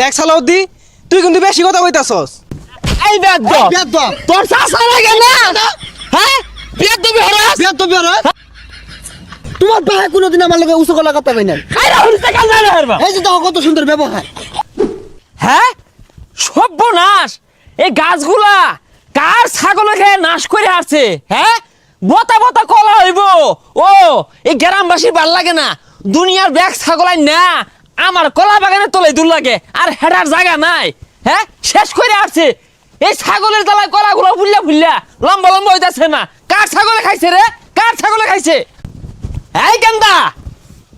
দেখ সালাউদ্দি তুই কিন্তু বেশি কথা কইতাছস। এই বেদব তোর চাষা লাগে না? হ্যাঁ? বেদ্য বিহরাস বেদব বেরো তোমার ভাই কোনোদিন আমার লগে উঁচু গলা কথা কই এই রাহুল থেকে কাল না হারবা? এই যে দেখো কত সুন্দর ব্যবহার। হ্যাঁ? সর্বনাশ। এই গাছগুলা কার ছাগল খেয়ে নাশ করে আসছে হ্যাঁ? বতা বতা কলা হইব। ও এই গ্রামবাসী ভালো লাগে না। দুনিয়ার ব্যাগ ছাগলাই না। আমার কলা বাগানে তলে দূর লাগে, আর হেডার জায়গা নাই। হ্যাঁ? শেষ করে আসছে। এই ছাগলের জ্বালায় কলাগুলো ফুললা ফুললা লম্বা লম্বা হইতাছে না। কার ছাগলে খাইছে রে? কার ছাগলে খাইছে? এই গেন্দা!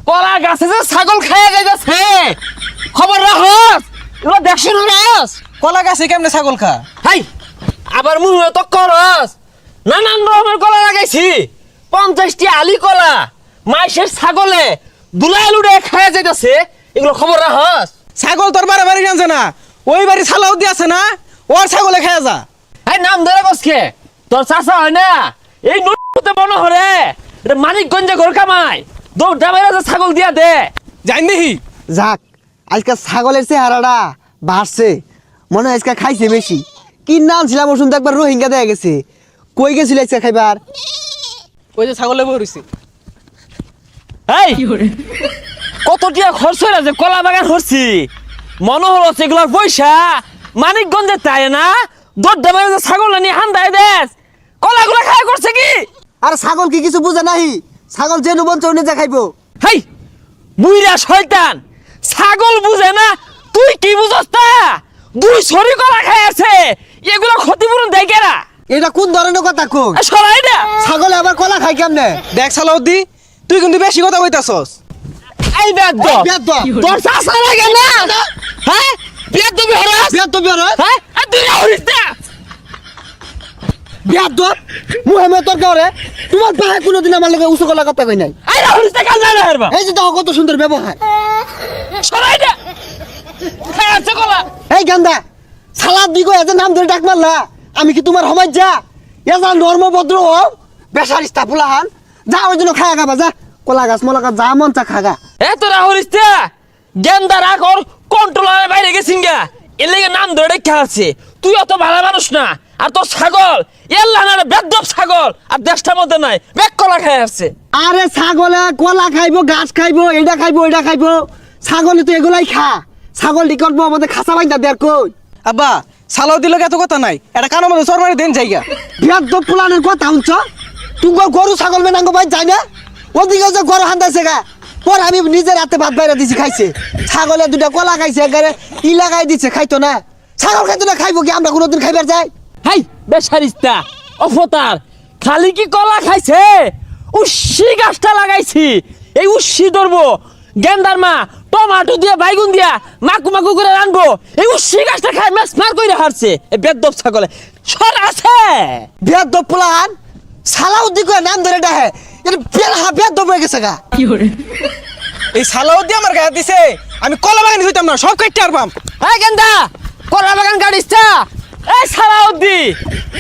কলা গাছে যে ছাগল খাইয়া যাইতেছে। খবর রাখস। এগুলো দেখছ না কলা গাছে কেমনে ছাগল খা হাই! আবার মুহে তো করস। নানান রকমের কলা লাগাইছি। পঞ্চাশটি আলি কলা। মাইসের ছাগলে দুলাই লুড়ে খাইয়া যাইতেছে। এগুলো খবর রাখস। ছাগল তোর বারে বাড়ি জানছে না? ওই বাড়ি সালাউদ্দি আছে না? ওর ছাগলে খেয়ে যা। এই নাম ধরে বসকে তোর চাষা হয় না? এই নোটতে মনে হরে। মানিকগঞ্জে ঘর কামাই। দৌড়টা বাইরে যে ছাগল দিয়া দে। জানি দেখি। যাক আজকে ছাগলের চেহারাটা বাড়ছে। মনে হয় আজকে খাইছে বেশি। কি নাম ছিলাম ওষুধ একবার রোহিঙ্গা দেয়া গেছে। কই গেছিল আজকে খাইবার? ওই যে ছাগলে বইছি এই! কত টিয়া খরচ হয়ে যে কলা বাগান হরছি? মনে হলো সেগুলোর পয়সা মানিকগঞ্জে তাই না? দরদা বাইরে যে ছাগল নিয়ে হান্দায় দেশ। কলাগুলো খায় করছে কি? আর ছাগল কি কিছু বুঝে নাই ছাগল যে নুবন চৌনে যা খাইবো। হেই বুইরা শয়তান। ছাগল বুঝে না? তুই কি বুঝস তা? দুই সরি কলা খাই আছে। এগুলো ক্ষতিপূরণ দেয় কেরা? এটা কোন ধরনের কথা এ সরাই না ছাগলে আবার কলা খাই কেমনে? দেখ সালাউদ্দি তুই কিন্তু বেশি কথা কইতাছস। এই বেদ্য বেদব তোর চাষা লাগে না? হ্যাঁ? বেদ্য বিহরাস বেদব বেরো হ্যাঁ? আর তুই রাহুলিস না মুহেমে তোর তোমার ভাই কোনোদিন আমার লগে কথা কই নাই। রাহুলিস না কাল না হারবা এই যে দেখো কত সুন্দর ব্যবহার। সরাই আছে কলা এই গান্দা সালাদ দিগো এত নাম ধরে ডাক মারলা। আমি কি তোমার সমাজ যা? এজা নর্ম ভদ্র ও বেসার ইস্তাফুলাহান যা ওই জন্য খায়া খাবা যা। কলা গাছ মলা গাছ যা মন চা খাগা। এ তো রাহুলিস না গেন্দা রাখ ওর কন্ট্রোলারের বাইরে গেছিন গা। এর লেগে নাম ধরে রেখে আছে তুই অত ভালো মানুষ না আর তোর ছাগল এর লাগানো বেদ্যপ ছাগল আর দেশটার মধ্যে নাই বেক কলা খাই আসছে। আরে ছাগলে কলা খাইবো গাছ খাইবো এটা খাইবো এটা খাইবো। ছাগলে তো এগুলাই খা। ছাগল করব আমাদের খাসা বাইন্দা দেখ কই? আব্বা সালাউদ্দির লোক এত কথা নাই এটা কারও মধ্যে সরমারি দেন জায়গা। তো পুলানের কথা শুনছ? তুই গরু ছাগল মেনাঙ্গ ভাই যাই না? ওদিকে যে গরু হান্দাইছে গা পর আমি নিজের হাতে ভাত বাইরে দিছি খাইছে। ছাগলে দুটা কলা খাইছে একেবারে ই লাগাই দিছে খাইতো না। ছাগল খাইতো না খাইবো কি? আমরা কোনোদিন খাইবার যাই? হাই বেসারিস্তা অফতার খালি কি কলা খাইছে? উস্সি গাছটা লাগাইছি এই উস্সি ধরবো। গেন্দার মা টমাটো দিয়ে বাইগুন দিয়া মাকু মাকু করে রানবো। এই উস্সি গাছটা খাই মাছ মার করে হারছে। এই বেদ্যপ ছাগলে সর আছে। তো পুলান সালাউদ্দি করে নাম ধরে ডাহে। বেল হা বিয়ার দব গেছে গা। এই আমার গায়ে দিছে। আমি কলা বাগানি হইতাম না সব কাটতে পারবাম এই গেন্দা কলা বাগান গাড়িসটা এই সারাউদ্দি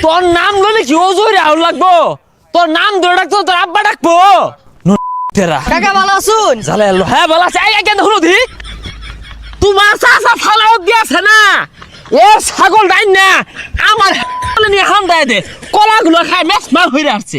তোর নাম লইলে কি ওজোরে আউল লাগবো। তোর নাম ধরে ডাকতো তোর আব্বা ডাকবো। ন- তেরা কাকা ভালো আছুন? জালে হ্যাঁ আছে। এই কেন হলো দি। তোমার চাষা ফালাও দিয়েছে না? এ ছাগল ডাইন না। আমার নিয়ে হাম দেয় দে। কলাগুলো খায় মেস মার হয়ে আসছে